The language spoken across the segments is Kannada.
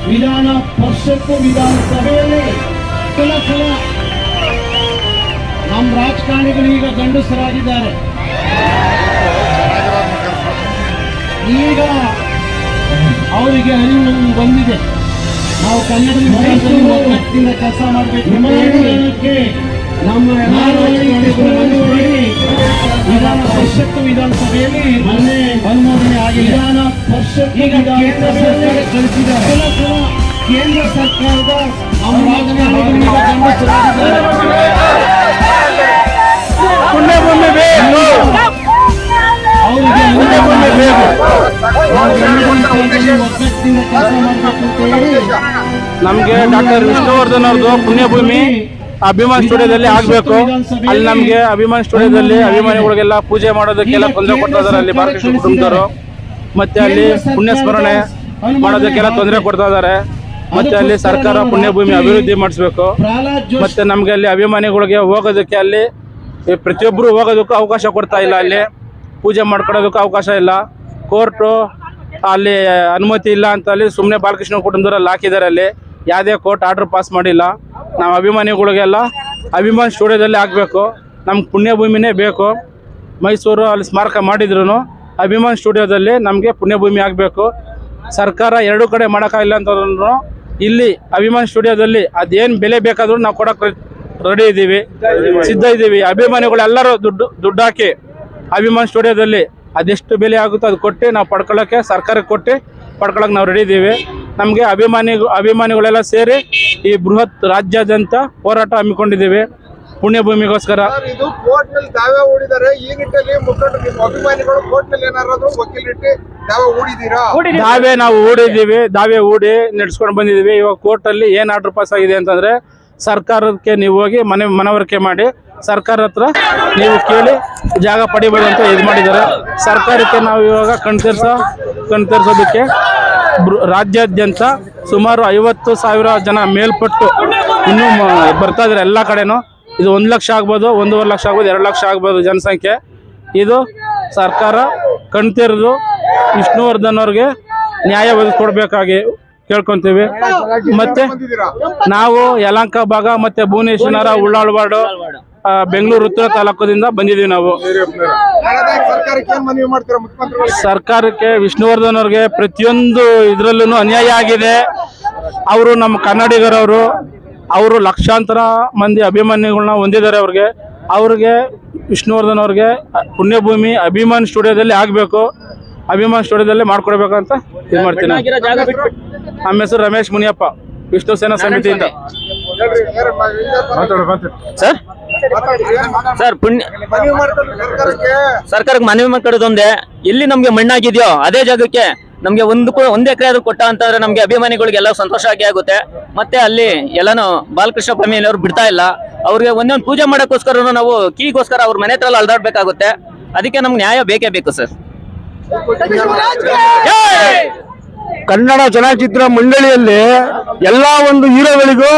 ಪರಿಷತ್ತು ವಿಧಾನಸಭೆಯಲ್ಲಿ ಕೆಲ ಸಲ ನಮ್ಮ ರಾಜಕಾರಣಿಗಳು ಈಗ ಗಂಡಸರಾಗಿದ್ದಾರೆ. ಈಗ ಅವರಿಗೆ ಅರಿವು ಬಂದಿದೆ. ನಾವು ಕನ್ನಡ ಕೆಲಸ ಮಾಡಬೇಕು ನಮ್ಮ ಎಲ್ಲ ವಿಧಾನ ಪರಿಷತ್ತು ವಿಧಾನಸಭೆಯಲ್ಲಿ ಮೊನ್ನೆ ಈಗ ಕೇಂದ್ರ ಸರ್ಕಾರ ಕಳಿಸಿದ್ದಾರೆ. ಕೆಲ ಸಲ ಕೇಂದ್ರ ಸರ್ಕಾರದ ನಮ್ಗೆ ಡಾಕ್ಟರ್ ವಿಷ್ಣುವರ್ಧನ್ ಅವ್ರದ್ದು ಪುಣ್ಯಭೂಮಿ ಅಭಿಮಾನ್ ಸ್ಟುಡಿಯೋದಲ್ಲಿ ಆಗ್ಬೇಕು. ಅಲ್ಲಿ ನಮ್ಗೆ ಅಭಿಮಾನ್ ಸ್ಟುಡಿಯೋದಲ್ಲಿ ಅಭಿಮಾನಿಗಳಿಗೆಲ್ಲ ಪೂಜೆ ಮಾಡೋದಕ್ಕೆಲ್ಲ ತೊಂದರೆ ಕೊಟ್ಟಿದ್ದಾರೆ ಅಲ್ಲಿ ಬಾಲಕೃಷ್ಣ ಕುಟುಂಬದವರು. ಮತ್ತೆ ಅಲ್ಲಿ ಪುಣ್ಯ ಸ್ಮರಣೆ ಮಾಡೋದಕ್ಕೆಲ್ಲ ತೊಂದರೆ ಕೊಡ್ತಾ ಇದಾರೆ ಮತ್ತೆ ಅಲ್ಲಿ ಸರ್ಕಾರ ಪುಣ್ಯಭೂಮಿ ಅಭಿವೃದ್ಧಿ ಮಾಡಿಸ್ಬೇಕು. ಮತ್ತೆ ನಮ್ಗೆ ಅಲ್ಲಿ ಅಭಿಮಾನಿಗಳಿಗೆ ಹೋಗೋದಕ್ಕೆ ಅಲ್ಲಿ ಪ್ರತಿಯೊಬ್ಬರು ಹೋಗೋದಕ್ಕೂ ಅವಕಾಶ ಕೊಡ್ತಾ ಇಲ್ಲ ಅಲ್ಲಿ. ಪೂಜೆ ಮಾಡ್ಕೊಳ್ಳೋದಕ್ಕೂ ಅವಕಾಶ ಇಲ್ಲ. ಕೋರ್ಟು ಅಲ್ಲಿ ಅನುಮತಿ ಇಲ್ಲ ಅಂತ ಅಲ್ಲಿ ಸುಮ್ಮನೆ ಬಾಲಕೃಷ್ಣ ಕುಟುಂಬದವ್ರಲ್ಲಿ ಹಾಕಿದ್ದಾರೆ ಅಲ್ಲಿ. ಯಾವುದೇ ಕೋರ್ಟ್ ಆರ್ಡರ್ ಪಾಸ್ ಮಾಡಿಲ್ಲ. ನಾವು ಅಭಿಮಾನಿಗಳಿಗೆಲ್ಲ ಅಭಿಮಾನ್ ಸ್ಟುಡಿಯೋದಲ್ಲಿ ಆಗಬೇಕು ನಮ್ಗೆ ಪುಣ್ಯಭೂಮಿನೇ ಬೇಕು. ಮೈಸೂರು ಅಲ್ಲಿ ಸ್ಮಾರಕ ಮಾಡಿದ್ರು ಅಭಿಮಾನ್ ಸ್ಟುಡಿಯೋದಲ್ಲಿ ನಮಗೆ ಪುಣ್ಯಭೂಮಿ ಆಗಬೇಕು. ಸರ್ಕಾರ ಎರಡು ಕಡೆ ಮಾಡೋಕ್ಕಾಗಿಲ್ಲ ಅಂತಂದ್ರೂ ಇಲ್ಲಿ ಅಭಿಮಾನ್ ಸ್ಟುಡಿಯೋದಲ್ಲಿ ಅದೇನು ಬೆಲೆ ಬೇಕಾದರೂ ನಾವು ಕೊಡೋಕೆ ರೆಡಿ ಇದ್ದೀವಿ. ಸಿದ್ಧ ಇದ್ದೀವಿ. ಅಭಿಮಾನಿಗಳೆಲ್ಲರೂ ದುಡ್ಡು ದುಡ್ಡು ಹಾಕಿ ಅಭಿಮಾನ್ ಸ್ಟುಡಿಯೋದಲ್ಲಿ ಅದೆಷ್ಟು ಬೆಲೆ ಆಗುತ್ತೋ ಅದು ಕೊಟ್ಟು ನಾವು ಪಡ್ಕೊಳ್ಳೋಕ್ಕೆ ಸರ್ಕಾರಕ್ಕೆ ಕೊಟ್ಟು ಪಡ್ಕೊಳ್ಳೋಕೆ ನಾವು ರೆಡಿ ಇದ್ದೀವಿ. ನಮಗೆ ಅಭಿಮಾನಿ ಅಭಿಮಾನಿಗಳೆಲ್ಲ ಸೇರಿ ಈ ಬೃಹತ್ ರಾಜ್ಯಾದ್ಯಂತ ಹೋರಾಟ ಹಮ್ಮಿಕೊಂಡಿದ್ದೀವಿ. ಪುಣ್ಯಭೂಮಿಗೋಸ್ಕರ. ಸರ್, ಇದು ಕೋರ್ಟ್ನಲ್ಲಿ ದಾವೆ ಹೂಡಿದ್ದಾರೆ. ಈ ನಿಟ್ಟಿನಲ್ಲಿ ಮುಖಂಡರು ನಿಮ್ಮ ಅಭಿಮಾನಿಗಳು ಕೋರ್ಟ್ನಲ್ಲಿ ವಕೀಲಿಟ್ಟು ದಾವೆ ನಾವು ಹೂಡಿದ್ದೀವಿ. ದಾವೆ ಹೂಡಿ ನಡೆಸ್ಕೊಂಡು ಬಂದಿದ್ದೀವಿ. ಇವಾಗ ಕೋರ್ಟಲ್ಲಿ ಏನು ಆರ್ಡರ್ ಪಾಸ್ ಆಗಿದೆ ಅಂತಂದ್ರೆ ಸರ್ಕಾರಕ್ಕೆ ನೀವು ಹೋಗಿ ಮನೆ ಮನವರಿಕೆ ಮಾಡಿ ಸರ್ಕಾರ ಹತ್ರ ನೀವು ಕೇಳಿ ಜಾಗ ಪಡಿಬೋದು ಅಂತ ಇದು ಮಾಡಿದ್ದಾರೆ. ಸರ್ಕಾರಕ್ಕೆ ನಾವು ಇವಾಗ ಕಣ್ತರಿಸೋ ಕಣ್ತರಿಸೋದಕ್ಕೆ ಬೃ- ರಾಜ್ಯಾದ್ಯಂತ ಸುಮಾರು ಐವತ್ತು ಸಾವಿರ ಜನ ಮೇಲ್ಪಟ್ಟು ಇನ್ನೂ ಮ- ಬರ್ತಾ ಇದ್ದಾರೆ ಎಲ್ಲ ಕಡೆನೂ. ಇದು ಒಂದು ಲಕ್ಷ ಆಗ್ಬೋದು, ಒಂದೂವರೆ ಲಕ್ಷ ಆಗ್ಬೋದು, ಎರಡು ಲಕ್ಷ ಆಗ್ಬೋದು ಜನಸಂಖ್ಯೆ. ಇದು ಸರ್ಕಾರ ಕಣ್ತೆರೆದು ವಿಷ್ಣುವರ್ಧನ್ ಅವ್ರಿಗೆ ನ್ಯಾಯ ಒದಗಿಸ್ಕೊಡ್ಬೇಕಾಗಿ ಕೇಳ್ಕೊಂತೀವಿ. ಮತ್ತೆ ನಾವು ಯಲಂಕ ಭಾಗ ಮತ್ತೆ ಭುವನೇಶ್ವರ ಉಳ್ಳಾಳ್ವಾಡು ಬೆಂಗಳೂರು ಉತ್ತರ ತಾಲೂಕದಿಂದ ಬಂದಿದ್ದೀವಿ ನಾವು. ಸರ್ಕಾರಕ್ಕೆ ವಿಷ್ಣುವರ್ಧನ್ ಅವ್ರಿಗೆ ಪ್ರತಿಯೊಂದು ಇದರಲ್ಲೂ ಅನ್ಯಾಯ ಆಗಿದೆ. ಅವರು ನಮ್ಮ ಕನ್ನಡಿಗರವರು ಅವರು ಲಕ್ಷಾಂತರ ಮಂದಿ ಅಭಿಮಾನಿಗಳನ್ನ ಹೊಂದಿದ್ದಾರೆ ಅವ್ರಿಗೆ. ಅವ್ರಿಗೆ ವಿಷ್ಣುವರ್ಧನ್ ಅವ್ರಿಗೆ ಪುಣ್ಯಭೂಮಿ ಅಭಿಮಾನ್ ಸ್ಟುಡಿಯೋದಲ್ಲಿ ಆಗಬೇಕು. ಅಭಿಮಾನ್ ಸ್ಟುಡಿಯೋದಲ್ಲಿ ಮಾಡ್ಕೊಡ್ಬೇಕಂತ ಇದು ಮಾಡ್ತೀನಿ ನಮ್ಮ ಹೆಸರು ರಮೇಶ್ ಮುನಿಯಪ್ಪ ವಿಷ್ಣು ಸೇನಾ ಸಮಿತಿಯಿಂದ. ಇಲ್ಲೇ ಸರ್? ಸರ್ ಪುಣ್ಯ ಸರ್ಕಾರಕ್ಕೆ. ಸರ್ಕಾರಕ್ಕೆ ಮನವಿ ಮಾಡ್ಕೊಡೋದೊಂದೇ ಎಲ್ಲಿ ನಮ್ಗೆ ಮಣ್ಣಾಗಿದೆಯೋ ಅದೇ ಜಾಗಕ್ಕೆ. ನಮ್ಗೆ ಒಂದು ಒಂದ್ ಎಕರೆ ಆದ್ರೂ ಕೊಟ್ಟ ಅಂತಂದ್ರೆ ನಮ್ಗೆ ಅಭಿಮಾನಿಗಳಿಗೆಲ್ಲ ಸಂತೋಷ ಆಗಿ ಆಗುತ್ತೆ. ಮತ್ತೆ ಅಲ್ಲಿ ಎಲ್ಲಾನು ಬಾಲಕೃಷ್ಣ ಅವ್ರು ಬಿಡ್ತಾ ಇಲ್ಲ. ಅವ್ರಿಗೆ ಒಂದೊಂದು ಪೂಜೆ ಮಾಡೋಕ್ಕೋಸ್ಕರ ನಾವು ಕೀಗೋಸ್ಕರ ಅವ್ರ ಮನೆ ಹತ್ರ ಅಲ್ದಾಡ್ಬೇಕಾಗುತ್ತೆ. ಅದಕ್ಕೆ ನಮ್ಗೆ ನ್ಯಾಯ ಬೇಕೇ ಬೇಕು ಸರ್. ಕನ್ನಡ ಚಲನಚಿತ್ರ ಮಂಡಳಿಯಲ್ಲಿ ಎಲ್ಲಾ ಒಂದು ಹೀರೋಗಳಿಗೂ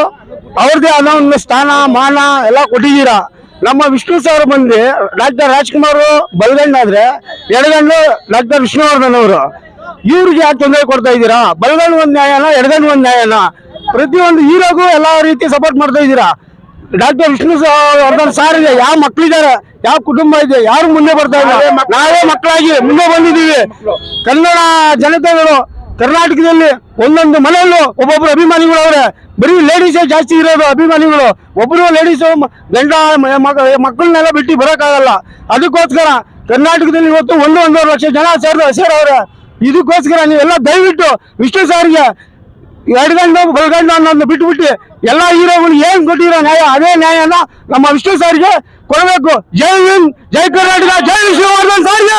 ಅವ್ರದೇ ಆದ ಒಂದು ಸ್ಥಾನ, ಮಾನ ಎಲ್ಲ ಕೊಟ್ಟಿದ್ದೀರಾ? ನಮ್ಮ ವಿಷ್ಣು ಸರ್ ಬಂದು ಡಾಕ್ಟರ್ ರಾಜ್ಕುಮಾರ್ ಬಲಗಂಡ ಆದ್ರೆ ಎಡಗಂಡು ಡಾಕ್ಟರ್ ವಿಷ್ಣುವರ್ಧನ್ ಅವರು ಇವ್ರಿಗೆ ಯಾಕೆ ತೊಂದರೆ ಕೊಡ್ತಾ ಇದ್ದೀರಾ? ಬಲಗಣ್ಣ ಒಂದು ನ್ಯಾಯನ ಎಡಗಣ್ಣ ಒಂದು ನ್ಯಾಯನ? ಪ್ರತಿಯೊಂದು ಹೀರೋಗೂ ಎಲ್ಲಾ ರೀತಿ ಸಪೋರ್ಟ್ ಮಾಡ್ತಾ ಇದ್ದೀರಾ? ಡಾಕ್ಟರ್ ವಿಷ್ಣು ವರ್ಧನ್ ಸಾರ್ ಇದೆ. ಯಾವ ಮಕ್ಳಿದ್ದಾರೆ ಯಾವ ಕುಟುಂಬ ಇದೆ? ಯಾರು ಮುಂದೆ ಬರ್ತಾ ಇದ್ದಾರೆ ನಾವೇ ಮಕ್ಕಳಾಗಿ ಮುಂದೆ ಬಂದಿದ್ದೀವಿ. ಕನ್ನಡ ಜನತೆಗಳು ಕರ್ನಾಟಕದಲ್ಲಿ ಒಂದೊಂದು ಮನೆಯಲ್ಲೂ ಒಬ್ಬೊಬ್ರು ಅಭಿಮಾನಿಗಳು ಅವರೇ. ಬರೀ ಲೇಡೀಸೇ ಜಾಸ್ತಿ ಇರೋದು ಅಭಿಮಾನಿಗಳು. ಒಬ್ಬರು ಲೇಡೀಸು ಗಂಡ ಮಕ್ಕಳನ್ನೆಲ್ಲ ಬಿಟ್ಟು ಬರೋಕ್ಕಾಗಲ್ಲ. ಅದಕ್ಕೋಸ್ಕರ ಕರ್ನಾಟಕದಲ್ಲಿ ಇವತ್ತು ಒಂದು ಒಂದೂವರೆ ಲಕ್ಷ ಜನ ಸೇರ್ ಸೇರವ್ರೆ. ಇದಕ್ಕೋಸ್ಕರ ನೀವೆಲ್ಲ ದಯವಿಟ್ಟು ವಿಷ್ಣು ಸಾರಿಗೆ ಎಡಗಂಡು ಬಲಗಂಡು ಅನ್ನೋದನ್ನ ಬಿಟ್ಬಿಟ್ಟು ಎಲ್ಲ ಹೀರೋಗಳು ಏನ್ ಕೊಟ್ಟಿರೋ ನ್ಯಾಯ, ಅದೇ ನ್ಯಾಯನ ನಮ್ಮ ವಿಷ್ಣು ಸಾರಿಗೆ ಕೊಡಬೇಕು. ಜೈ ಹಿಂದ್, ಜೈ ಕರ್ನಾಟಕ, ಜೈ ವಿಷ್ಣುವರ್ಧನ್ ಸಾರಿಗೆ!